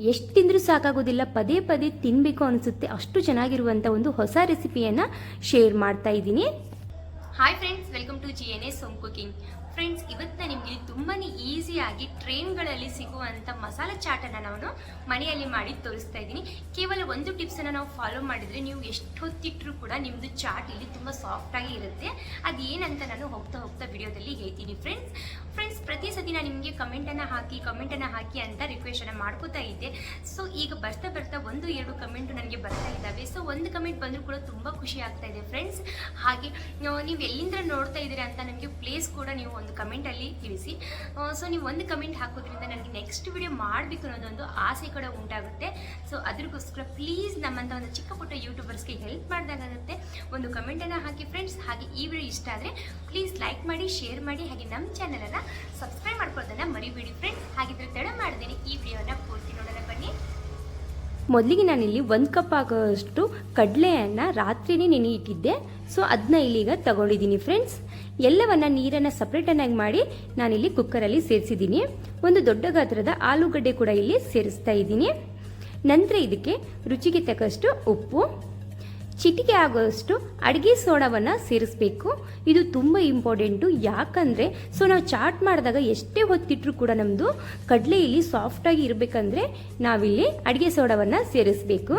ಎಷ್ಟು ತಿಂದರೂ ಸಾಕಾಗೋದಿಲ್ಲ, ಪದೇ ಪದೇ ತಿನ್ನಬೇಕು ಅನಿಸುತ್ತೆ. ಅಷ್ಟು ಚೆನ್ನಾಗಿರುವಂಥ ಒಂದು ಹೊಸ ರೆಸಿಪಿಯನ್ನು ಶೇರ್ ಮಾಡ್ತಾ ಇದ್ದೀನಿ. Hi friends welcome to G N S home cooking friends ಇವತ್ತು ನಿಮಗೆ ತುಂಬಾ ಈಸಿಯಾಗಿ ಟ್ರೈನ್ಗಳಲ್ಲಿ ಸಿಗುವಂಥ ಮಸಾಲೆ ಚಾಟನ್ನು ನಾನು ಮನೆಯಲ್ಲಿ ಮಾಡಿ ತೋರಿಸ್ತಾ ಇದ್ದೀನಿ. ಕೇವಲ ಒಂದು ಟಿಪ್ಸನ್ನು ನಾವು ಫಾಲೋ ಮಾಡಿದರೆ ನೀವು ಎಷ್ಟು ಹೊತ್ತಿಟ್ಟರೂ ಕೂಡ ನಿಮ್ಮದು ಚಾಟ್ ಇಲ್ಲಿ ತುಂಬ ಸಾಫ್ಟಾಗಿ ಇರುತ್ತೆ. ಅದು ಏನಂತ ನಾನು ಹೋಗ್ತಾ ಹೋಗ್ತಾ ವಿಡಿಯೋದಲ್ಲಿ ಹೇಳ್ತೀನಿ ಫ್ರೆಂಡ್ಸ್ ಫ್ರೆಂಡ್ಸ್ ಪ್ರತಿ ಸತಿ ನಾನು ನಿಮಗೆ ಕಮೆಂಟನ್ನು ಹಾಕಿ ಕಮೆಂಟನ್ನು ಹಾಕಿ ಅಂತ ರಿಕ್ವೆಸ್ಟನ್ನು ಮಾಡ್ಕೋತಾ ಇದ್ದೆ. ಸೊ ಈಗ ಬರ್ತಾ ಬರ್ತಾ ಒಂದು, ಎರಡು ಕಮೆಂಟು ನನಗೆ ಬರ್ತಾ ಇದ್ದಾವೆ. ಸೊ ಒಂದು ಕಮೆಂಟ್ ಬಂದರೂ ಕೂಡ ತುಂಬ ಖುಷಿ ಆಗ್ತಾ ಇದೆ ಫ್ರೆಂಡ್ಸ್ ಹಾಗೆ, ನೀವು ಎಲ್ಲಿಂದ ನೋಡ್ತಾ ಇದ್ದೀರಾ ಅಂತ ನನಗೆ ಪ್ಲೇಸ್ ಕೂಡ ನೀವು ಒಂದು ಕಮೆಂಟಲ್ಲಿ ತಿಳಿಸಿ. ಸೊ ನೀವು ಒಂದು ಕಮೆಂಟ್ ಹಾಕೋದ್ರಿಂದ ನನಗೆ ನೆಕ್ಸ್ಟ್ ವಿಡಿಯೋ ಮಾಡಬೇಕು ಅನ್ನೋದೊಂದು ಆಸೆ ಕೂಡ ಉಂಟಾಗುತ್ತೆ. ಸೊ ಅದಕ್ಕೋಸ್ಕರ ಪ್ಲೀಸ್ ನಮ್ಮಂಥ ಒಂದು ಚಿಕ್ಕ ಪುಟ್ಟ ಯೂಟ್ಯೂಬರ್ಸ್ಗೆ ಹೆಲ್ಪ್ ಮಾಡಿದಾಗುತ್ತೆ ಒಂದು ಕಮೆಂಟನ್ನು ಹಾಕಿ ಫ್ರೆಂಡ್ಸ್ ಹಾಗೆ ಈ ವಿಡಿಯೋ ಇಷ್ಟ ಆದರೆ ಪ್ಲೀಸ್ ಲೈಕ್ ಮಾಡಿ ಶೇರ್ ಮಾಡಿ, ಹಾಗೆ ನಮ್ಮ ಚಾನಲನ್ನು ಸಬ್ಸ್ಕ್ರೈಬ್ ಮಾಡ್ಕೊಳ್ಳೋದನ್ನು ಮರಿಬೇಡಿ ಫ್ರೆಂಡ್ಸ್ ಹಾಗಿದ್ರೆ ತಡ ಮಾಡ್ದೇನೆ ಈ ವಿಡಿಯೋನ ಪೂರ್ತಿ ನೋಡೋಣ ಬನ್ನಿ. ಮೊದಲಿಗೆ ನಾನಿಲ್ಲಿ ಒಂದು ಕಪ್ ಆಗೋಷ್ಟು ಕಡಲೆಯನ್ನು ರಾತ್ರಿನೇ ನೆನೆ ಇಟ್ಟಿದ್ದೆ ಸೊ ಅದನ್ನ ಇಲ್ಲಿಗ ತಗೊಂಡಿದ್ದೀನಿ ಫ್ರೆಂಡ್ಸ್ ಎಲ್ಲವನ್ನ ನೀರನ್ನು ಸಪ್ರೇಟನ್ನಾಗಿ ಮಾಡಿ ನಾನಿಲ್ಲಿ ಕುಕ್ಕರಲ್ಲಿ ಸೇರಿಸಿದ್ದೀನಿ. ಒಂದು ದೊಡ್ಡ ಗಾತ್ರದ ಆಲೂಗಡ್ಡೆ ಕೂಡ ಇಲ್ಲಿ ಸೇರಿಸ್ತಾ ಇದ್ದೀನಿ. ನಂತರ ಇದಕ್ಕೆ ರುಚಿಗೆ ತಕ್ಕಷ್ಟು ಉಪ್ಪು ಚಿಟಿಕೆ ಆಗೋಷ್ಟು ಅಡುಗೆ ಸೋಡಾವನ್ನು ಸೇರಿಸ್ಬೇಕು. ಇದು ತುಂಬ ಇಂಪಾರ್ಟೆಂಟು ಯಾಕಂದರೆ ಸೊ ನಾವು ಚಾಟ್ ಮಾಡಿದಾಗ ಎಷ್ಟೇ ಹೊತ್ತಿಟ್ರೂ ಕೂಡ ನಮ್ಮದು ಕಡಲೆ ಇಲ್ಲಿ ಸಾಫ್ಟಾಗಿ ಇರಬೇಕಂದ್ರೆ ನಾವಿಲ್ಲಿ ಅಡುಗೆ ಸೋಡಾವನ್ನು ಸೇರಿಸಬೇಕು.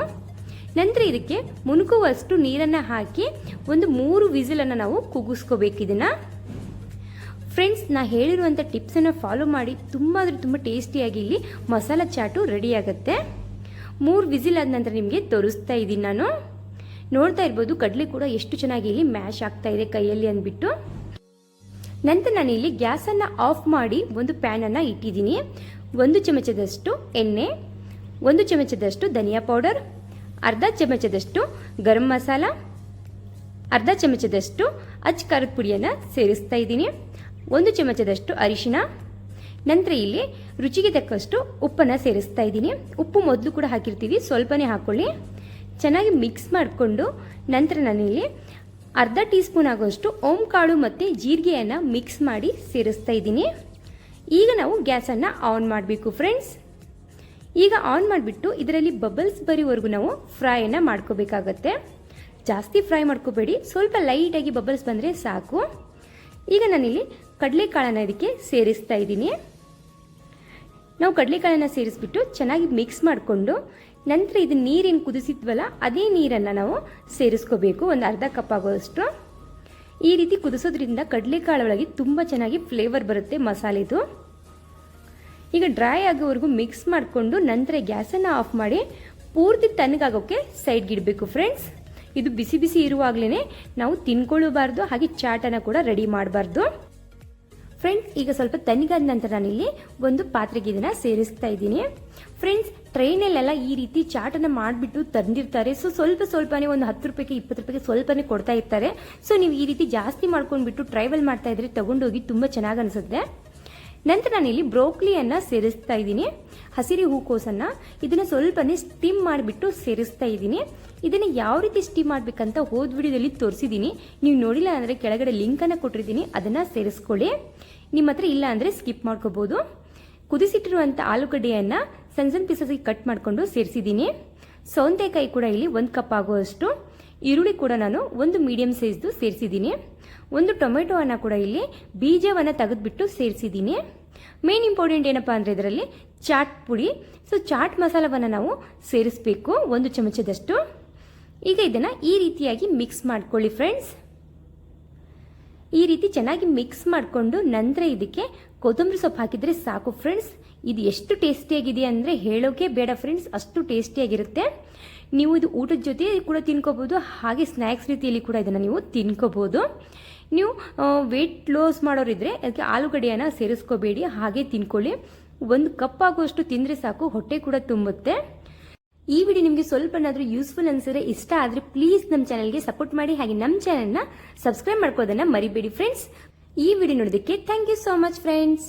ನಂತರ ಇದಕ್ಕೆ ಮುನುಕುವಷ್ಟು ನೀರನ್ನು ಹಾಕಿ ಒಂದು ಮೂರು ವಿಸಿಲನ್ನು ನಾವು ಕುಗ್ಗಿಸ್ಕೋಬೇಕು ಇದನ್ನು. ಫ್ರೆಂಡ್ಸ್ ನಾ ಹೇಳಿರುವಂಥ ಟಿಪ್ಸನ್ನು ಫಾಲೋ ಮಾಡಿ. ತುಂಬ ಅಂದರೆ ತುಂಬ ಟೇಸ್ಟಿಯಾಗಿ ಇಲ್ಲಿ ಮಸಾಲ ಚಾಟು ರೆಡಿಯಾಗುತ್ತೆ ಮೂರು ವಿಸಿಲ್ ಆದ ನಂತರ ನಿಮಗೆ ತೋರಿಸ್ತಾ ಇದ್ದೀನಿ ನಾನು. ನೋಡ್ತಾ ಇರ್ಬೋದು, ಕಡಲೆ ಕೂಡ ಎಷ್ಟು ಚೆನ್ನಾಗಿ ಇಲ್ಲಿ ಮ್ಯಾಶ್ ಆಗ್ತಾ ಇದೆ ಕೈಯಲ್ಲಿ ಅಂದ್ಬಿಟ್ಟು. ನಂತರ ನಾನು ಇಲ್ಲಿ ಗ್ಯಾಸನ್ನು ಆಫ್ ಮಾಡಿ ಒಂದು ಪ್ಯಾನನ್ನು ಇಟ್ಟಿದ್ದೀನಿ. ಒಂದು ಚಮಚದಷ್ಟು ಎಣ್ಣೆ, ಒಂದು ಚಮಚದಷ್ಟು ಧನಿಯಾ ಪೌಡರ್, ಅರ್ಧ ಚಮಚದಷ್ಟು ಗರಂ ಮಸಾಲ, ಅರ್ಧ ಚಮಚದಷ್ಟು ಅಚ್ಚ ಖಾರದ ಪುಡಿಯನ್ನು ಸೇರಿಸ್ತಾ ಇದ್ದೀನಿ. ಒಂದು ಚಮಚದಷ್ಟು ಅರಿಶಿನ ನಂತರ ಇಲ್ಲಿ ರುಚಿಗೆ ತಕ್ಕಷ್ಟು ಉಪ್ಪನ್ನು ಸೇರಿಸ್ತಾ ಇದ್ದೀನಿ. ಉಪ್ಪು ಮೊದಲು ಕೂಡ ಹಾಕಿರ್ತೀವಿ, ಸ್ವಲ್ಪನೇ ಹಾಕ್ಕೊಳ್ಳಿ ಚೆನ್ನಾಗಿ ಮಿಕ್ಸ್ ಮಾಡಿಕೊಂಡು ನಂತರ ನಾನಿಲ್ಲಿ ಅರ್ಧ ಟೀ ಸ್ಪೂನ್ ಆಗೋಷ್ಟು ಓಂ ಕಾಳು ಮತ್ತು ಜೀರಿಗೆಯನ್ನು ಮಿಕ್ಸ್ ಮಾಡಿ ಸೇರಿಸ್ತಾ ಇದ್ದೀನಿ. ಈಗ ನಾವು ಗ್ಯಾಸನ್ನು ಆನ್ ಮಾಡಬೇಕು ಫ್ರೆಂಡ್ಸ್. ಈಗ ಆನ್ ಮಾಡಿಬಿಟ್ಟು ಇದರಲ್ಲಿ ಬಬಲ್ಸ್ ಬರೀವರೆಗೂ ನಾವು ಫ್ರೈಯನ್ನು ಮಾಡ್ಕೋಬೇಕಾಗತ್ತೆ. ಜಾಸ್ತಿ ಫ್ರೈ ಮಾಡ್ಕೋಬೇಡಿ. ಸ್ವಲ್ಪ ಲೈಟಾಗಿ ಬಬಲ್ಸ್ ಬಂದರೆ ಸಾಕು. ಈಗ ನಾನಿಲ್ಲಿ ಕಡಲೆಕಾಳನ್ನು ಇದಕ್ಕೆ ಸೇರಿಸ್ತಾ ಇದ್ದೀನಿ. ನಾವು ಕಡಲೆಕಾಳನ್ನು ಸೇರಿಸ್ಬಿಟ್ಟು ಚೆನ್ನಾಗಿ ಮಿಕ್ಸ್ ಮಾಡಿಕೊಂಡು ನಂತರ ಇದು ನೀರೇನು ಕುದಿಸಿದ್ವಲ್ಲ, ಅದೇ ನೀರನ್ನು ನಾವು ಸೇರಿಸ್ಕೋಬೇಕು. ಒಂದು ಅರ್ಧ ಕಪ್ ಆಗೋಷ್ಟು ಈ ರೀತಿ ಕುದಿಸೋದ್ರಿಂದ ಕಡಲೆಕಾಳು ಒಳಗೆ ತುಂಬ ಚೆನ್ನಾಗಿ ಫ್ಲೇವರ್ ಬರುತ್ತೆ ಮಸಾಲೆದು. ಈಗ ಡ್ರೈ ಆಗೋವರೆಗೂ ಮಿಕ್ಸ್ ಮಾಡಿಕೊಂಡು ನಂತರ ಗ್ಯಾಸನ್ನು ಆಫ್ ಮಾಡಿ ಪೂರ್ತಿ ತಣ್ಣಗಾಗೋಕ್ಕೆ ಸೈಡ್ಗೆ ಇಡಬೇಕು ಫ್ರೆಂಡ್ಸ್ ಇದು ಬಿಸಿ ಬಿಸಿ ಇರುವಾಗಲೇ ನಾವು ತಿನ್ಕೊಳ್ಳಬಾರ್ದು, ಹಾಗೆ ಚಾಟನ್ನು ಕೂಡ ರೆಡಿ ಮಾಡಬಾರ್ದು. ಫ್ರೆಂಡ್ಸ್ ಈಗ ಸ್ವಲ್ಪ ತಣ್ಣಗಾದ ನಂತರ ನಾನಿಲ್ಲಿ ಒಂದು ಪಾತ್ರೆಗೆ ಇದನ್ನು ಸೇರಿಸ್ತಾ ಇದ್ದೀನಿ. ಫ್ರೆಂಡ್ಸ್ ಟ್ರೈನಲ್ಲೆಲ್ಲ ಈ ರೀತಿ ಚಾಟನ್ನು ಮಾಡಿಬಿಟ್ಟು ತಂದಿರ್ತಾರೆ. ಸೊ ಸ್ವಲ್ಪ ಸ್ವಲ್ಪನೇ ಒಂದು ಹತ್ತು ರೂಪಾಯಿಗೆ, ಇಪ್ಪತ್ತು ರೂಪಾಯಿಗೆ ಸ್ವಲ್ಪನೇ ಕೊಡ್ತಾ ಇರ್ತಾರೆ. ಸೊ ನೀವು ಈ ರೀತಿ ಜಾಸ್ತಿ ಮಾಡ್ಕೊಂಡ್ಬಿಟ್ಟು ಟ್ರೈವಲ್ ಮಾಡ್ತಾ ಇದ್ರೆ ತಗೊಂಡೋಗಿ ತುಂಬ ಚೆನ್ನಾಗಿ ಅನಿಸುತ್ತೆ. ನಂತರ ನಾನಿಲ್ಲಿ ಬ್ರೋಕ್ಲಿಯನ್ನು ಸೇರಿಸ್ತಾ ಇದ್ದೀನಿ. ಹಸಿರಿ ಹೂಕೋಸನ್ನು ಇದನ್ನು ಸ್ವಲ್ಪನೇ ಸ್ಟಿಮ್ ಮಾಡಿಬಿಟ್ಟು ಸೇರಿಸ್ತಾ ಇದ್ದೀನಿ. ಇದನ್ನು ಯಾವ ರೀತಿ ಸ್ಟಿಮ್ ಮಾಡಬೇಕಂತ ಹೋದ ವಿಡಿಯೋದಲ್ಲಿ ತೋರಿಸಿದ್ದೀನಿ. ನೀವು ನೋಡಿಲ್ಲ ಅಂದರೆ ಕೆಳಗಡೆ ಲಿಂಕನ್ನು ಕೊಟ್ಟಿರ್ತೀನಿ. ಅದನ್ನು ಸೇರಿಸ್ಕೊಳ್ಳಿ. ನಿಮ್ಮ ಹತ್ರ ಇಲ್ಲ ಅಂದರೆ ಸ್ಕಿಪ್ ಮಾಡ್ಕೋಬೋದು. ಕುದಿಸಿಟ್ಟಿರುವಂಥ ಆಲೂಗಡ್ಡೆಯನ್ನು ಸಣ್ಣ ಸಣ್ಣ ಪೀಸಸ್ಗೆ ಕಟ್ ಮಾಡಿಕೊಂಡು ಸೇರಿಸಿದ್ದೀನಿ. ಸೌಂತೆಕಾಯಿ ಕೂಡ ಇಲ್ಲಿ ಒಂದು ಕಪ್ ಆಗುವಷ್ಟು. ಈರುಳ್ಳಿ ಕೂಡ ನಾನು ಒಂದು ಮೀಡಿಯಂ ಸೈಜ್ದು ಸೇರಿಸಿದ್ದೀನಿ. ಒಂದು ಟೊಮೆಟೊವನ್ನು ಕೂಡ ಇಲ್ಲಿ ಬೀಜವನ್ನು ತೆಗೆದುಬಿಟ್ಟು ಸೇರಿಸಿದ್ದೀನಿ. ಮೇನ್ ಇಂಪಾರ್ಟೆಂಟ್ ಏನಪ್ಪ ಅಂದರೆ ಇದರಲ್ಲಿ ಚಾಟ್ ಪುಡಿ. ಸೊ ಚಾಟ್ ಮಸಾಲವನ್ನು ನಾವು ಸೇರಿಸಬೇಕು ಒಂದು ಚಮಚದಷ್ಟು. ಈಗ ಇದನ್ನು ಈ ರೀತಿಯಾಗಿ ಮಿಕ್ಸ್ ಮಾಡ್ಕೊಳ್ಳಿ ಫ್ರೆಂಡ್ಸ್ ಈ ರೀತಿ ಚೆನ್ನಾಗಿ ಮಿಕ್ಸ್ ಮಾಡಿಕೊಂಡು ನಂತರ ಇದಕ್ಕೆ ಕೊತ್ತಂಬರಿ ಸೊಪ್ಪು ಹಾಕಿದರೆ ಸಾಕು ಫ್ರೆಂಡ್ಸ್ ಇದು ಎಷ್ಟು ಟೇಸ್ಟಿಯಾಗಿದೆ ಅಂದರೆ ಹೇಳೋಕೆ ಬೇಡ ಫ್ರೆಂಡ್ಸ್ ಅಷ್ಟು ಟೇಸ್ಟಿಯಾಗಿರುತ್ತೆ ನೀವು ಇದು ಊಟದ ಜೊತೆ ಕೂಡ ತಿನ್ಕೋಬೋದು ಹಾಗೆ ಸ್ನ್ಯಾಕ್ಸ್ ರೀತಿಯಲ್ಲಿ ಕೂಡ ಇದನ್ನು ನೀವು ತಿನ್ಕೋಬೋದು ನೀವು ವೆಯ್ಟ್ ಲಾಸ್ ಮಾಡೋರಿದ್ರೆ ಅದಕ್ಕೆ ಆಲೂಗಡ್ಡೆಯನ್ನು ಸೇರಿಸ್ಕೋಬೇಡಿ, ಹಾಗೆ ತಿನ್ಕೊಳ್ಳಿ. ಒಂದು ಕಪ್ ಆಗುವಷ್ಟು ತಿಂದರೆ ಸಾಕು, ಹೊಟ್ಟೆ ಕೂಡ ತುಂಬುತ್ತೆ. ಈ ವಿಡಿಯೋ ನಿಮಗೆ ಸ್ವಲ್ಪನಾದರೂ ಯೂಸ್ಫುಲ್ ಅನಿಸಿದ್ರೆ ಇಷ್ಟ ಆದರೆ ಪ್ಲೀಸ್ ನಮ್ಮ ಚಾನಲ್ಗೆ ಸಪೋರ್ಟ್ ಮಾಡಿ. ಹಾಗೆ ನಮ್ಮ ಚಾನಲ್ನ ಸಬ್ಸ್ಕ್ರೈಬ್ ಮಾಡ್ಕೋದನ್ನ ಮರಿಬೇಡಿ ಫ್ರೆಂಡ್ಸ್ ಈ ವಿಡಿಯೋ ನೋಡೋದಕ್ಕೆ thank you so much friends